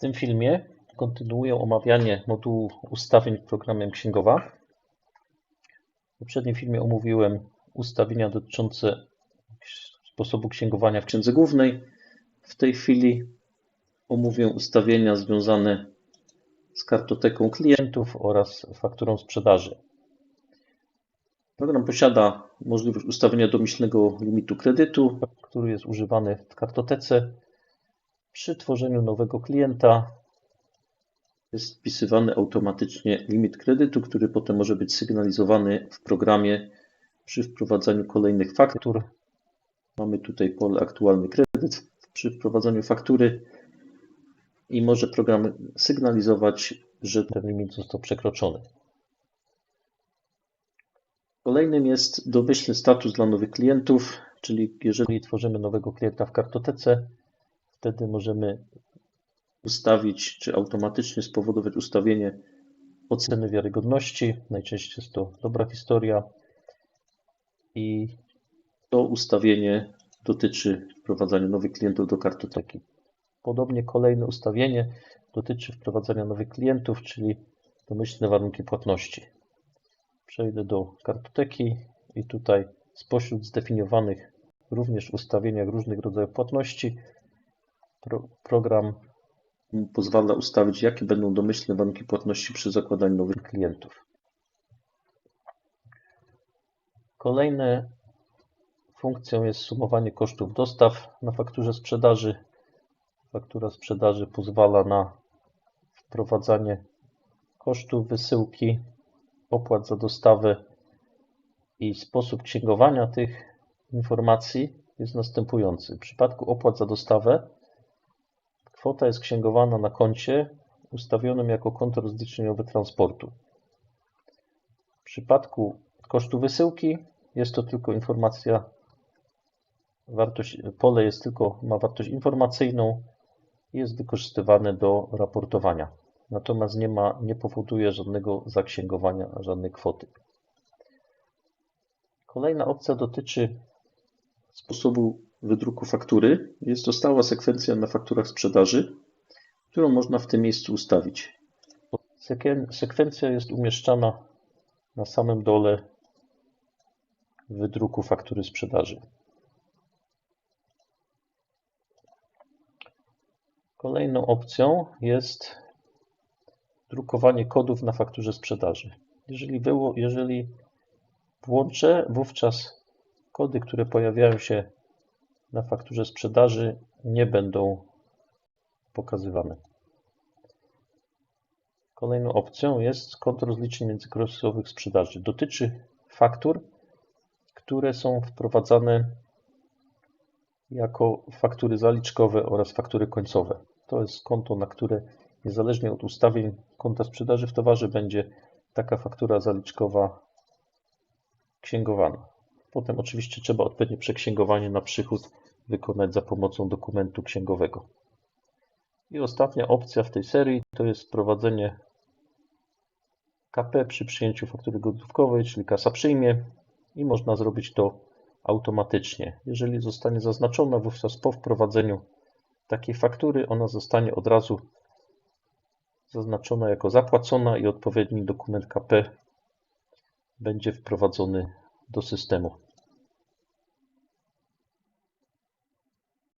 tym filmie kontynuuję omawianie modułu ustawień w programie Księgowa. W poprzednim filmie omówiłem ustawienia dotyczące sposobu księgowania w księdze głównej. W tej chwili omówię ustawienia związane z kartoteką klientów oraz fakturą sprzedaży. Program posiada możliwość ustawienia domyślnego limitu kredytu, który jest używany w kartotece. Przy tworzeniu nowego klienta jest wpisywany automatycznie limit kredytu, który potem może być sygnalizowany w programie przy wprowadzaniu kolejnych faktur. Mamy tutaj pole aktualny kredyt. Przy wprowadzaniu faktury i może program sygnalizować, że ten limit został przekroczony. Kolejnym jest domyślny status dla nowych klientów, czyli jeżeli tworzymy nowego klienta w kartotece, wtedy możemy ustawić, czy automatycznie spowodować ustawienie oceny wiarygodności. Najczęściej jest to dobra historia i to ustawienie dotyczy wprowadzania nowych klientów do kartoteki. Podobnie kolejne ustawienie dotyczy wprowadzania nowych klientów, czyli domyślne warunki płatności. Przejdę do kartoteki i tutaj spośród zdefiniowanych również ustawieniach różnych rodzajów płatności pro, program pozwala ustawić, jakie będą domyślne warunki płatności przy zakładaniu nowych klientów. Kolejną funkcją jest sumowanie kosztów dostaw na fakturze sprzedaży. Faktura sprzedaży pozwala na wprowadzanie kosztów wysyłki, opłat za dostawę i sposób księgowania tych informacji jest następujący. W przypadku opłat za dostawę kwota jest księgowana na koncie ustawionym jako konto rozliczeniowe transportu. W przypadku kosztu wysyłki jest to tylko informacja, wartość, pole jest tylko, ma wartość informacyjną i jest wykorzystywane do raportowania. Natomiast nie, ma, nie powoduje żadnego zaksięgowania żadnej kwoty. Kolejna opcja dotyczy sposobu wydruku faktury. Jest to stała sekwencja na fakturach sprzedaży, którą można w tym miejscu ustawić. Sekwencja jest umieszczana na samym dole wydruku faktury sprzedaży. Kolejną opcją jest drukowanie kodów na fakturze sprzedaży. Jeżeli, było, jeżeli włączę, wówczas kody, które pojawiają się na fakturze sprzedaży, nie będą pokazywane. Kolejną opcją jest kod rozliczeń międzykresowych sprzedaży. Dotyczy faktur, które są wprowadzane jako faktury zaliczkowe oraz faktury końcowe. To jest konto, na które niezależnie od ustawień konta sprzedaży w towarze będzie taka faktura zaliczkowa księgowana. Potem oczywiście trzeba odpowiednie przeksięgowanie na przychód wykonać za pomocą dokumentu księgowego. I ostatnia opcja w tej serii to jest wprowadzenie KP przy przyjęciu faktury gotówkowej, czyli kasa przyjmie i można zrobić to automatycznie. Jeżeli zostanie zaznaczona, wówczas po wprowadzeniu takiej faktury ona zostanie od razu zaznaczona jako zapłacona i odpowiedni dokument KP będzie wprowadzony do systemu.